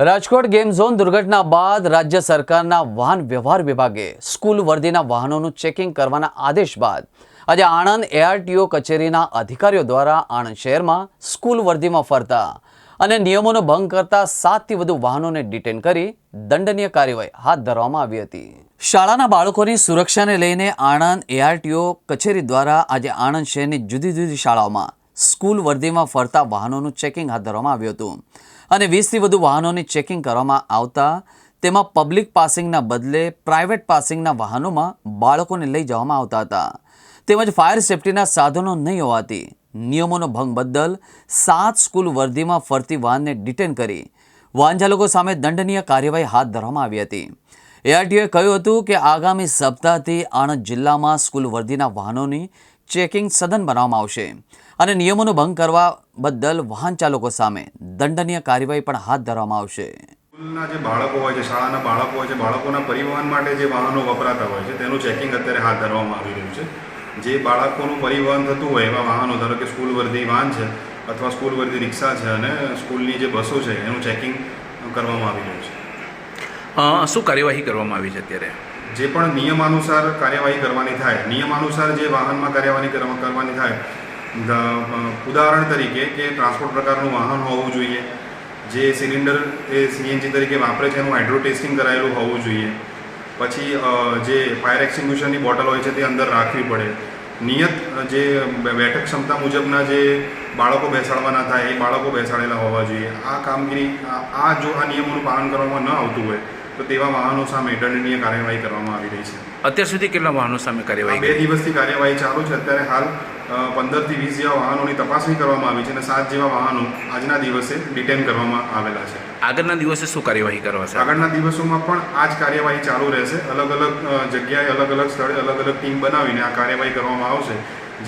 Rajkot game zone દુર્ઘટના બાદ રાજ્ય સરકારના વાહન વ્યવહાર વિભાગે સ્કૂલ વર્દીના વાહનોનું ચેકિંગ કરવાના આદેશ બાદ આજે આણંદ એઆરટીઓ કચેરીના અધિકારીઓ દ્વારા આણંદ શહેરમાં સ્કૂલ વર્દીમાં ફરતા અને નિયમોનો ભંગ કરતા સાતથી વધુ વાહનોને ડિટેન કરી દંડનીય કાર્યવાહી હાથ ધરવામાં આવી હતી. શાળાના બાળકોની સુરક્ષાને લઈને આણંદ એઆરટીઓ કચેરી દ્વારા આજે આણંદ શહેરની જુદી જુદી શાળાઓમાં સ્કૂલ વર્દીમાં ફરતા વાહનોનું ચેકિંગ હાથ ધરવામાં આવ્યું હતું. અને વીસથી વધુ વાહનોની ચેકિંગ કરવામાં આવતા તેમાં પબ્લિક પાસિંગના બદલે પ્રાઇવેટ પાસિંગના વાહનોમાં બાળકોને લઈ જવામાં આવતા હતા. તેમજ ફાયર સેફટીના સાધનો નહીં હોવાથી નિયમોનો ભંગ બદલ સાત સ્કૂલ વર્દીમાં ફરતી વાહનને ડિટેન કરી વાહન ચાલકો સામે દંડનીય કાર્યવાહી હાથ ધરવામાં આવી હતી. એઆરટીઓએ કહ્યું હતું કે આગામી સપ્તાહથી આણંદ જિલ્લામાં સ્કૂલ વર્દીના વાહનોની ચેકિંગ સઘન બનાવવામાં આવશે અને નિયમોનો ભંગ કરવા બદલ વાહન ચાલકો સામે દંડનીય કાર્યવાહી પણ હાથ ધરવામાં આવશે. સ્કૂલના જે બાળકો હોય છે શાળાના બાળકો હોય છે બાળકોના પરિવહન માટે જે વાહનો વપરાતા હોય છે તેનું ચેકિંગ અત્યારે હાથ ધરવામાં આવી રહ્યું છે. જે બાળકોનું પરિવહન થતું હોય એવા વાહનો ધારો કે સ્કૂલ વર્ધી વાહન છે અથવા સ્કૂલ વર્ધી રિક્ષા છે અને સ્કૂલની જે બસો છે એનું ચેકિંગ કરવામાં આવી રહ્યું છે. શું કાર્યવાહી કરવામાં આવી છે અત્યારે? જે પણ નિયમાનુસાર કાર્યવાહી કરવાની થાય નિયમાનુસાર જે વાહનમાં કાર્યવાહી કરવાની થાય ઉદાહરણ તરીકે કે ટ્રાન્સપોર્ટ પ્રકારનું વાહન હોવું જોઈએ, જે સિલિન્ડર એ સીએનજી તરીકે વાપરે છે એનું હાઇડ્રો ટેસ્ટિંગ કરાયેલું હોવું જોઈએ. પછી જે ફાયર એક્સિંગ્યુશનની બોટલ હોય છે તે અંદર રાખવી પડે. નિયત જે બેઠક ક્ષમતા મુજબના જે બાળકો બેસાડવાના થાય એ બાળકો બેસાડેલા હોવા જોઈએ. આ કામગીરી આ જો આ નિયમોનું પાલન કરવામાં ન આવતું હોય તો તેવા વાહનો સામે દંડનીય કાર્યવાહી કરવામાં આવી રહી છે. અત્યાર સુધી કેટલા વાહનો સામે કાર્યવાહી બે દિવસથી કાર્યવાહી ચાલુ છે. અત્યારે હાલ પંદરથી વીસ જેવા વાહનોની તપાસણી કરવામાં આવી છે અને સાત જેવા વાહનો આજના દિવસે ડિટેન કરવામાં આવેલા છે. આગળના દિવસે શું કાર્યવાહી કરવાશે આગળના દિવસોમાં પણ આ જ કાર્યવાહી ચાલુ રહેશે. અલગ અલગ જગ્યાએ અલગ અલગ સ્થળે અલગ અલગ ટીમ બનાવીને આ કાર્યવાહી કરવામાં આવશે.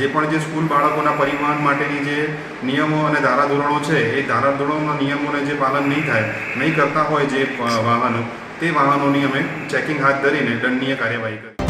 જે પણ જે સ્કૂલ બાળકોના પરિવહન માટેની જે નિયમો અને ધારાધોરણો છે એ ધારાધોરણોના નિયમોને જે પાલન નહીં થાય નહીં કરતા હોય જે વાહનો તે વાહનોની અમે ચેકિંગ હાથ ધરીને દંડનીય કાર્યવાહી કરી.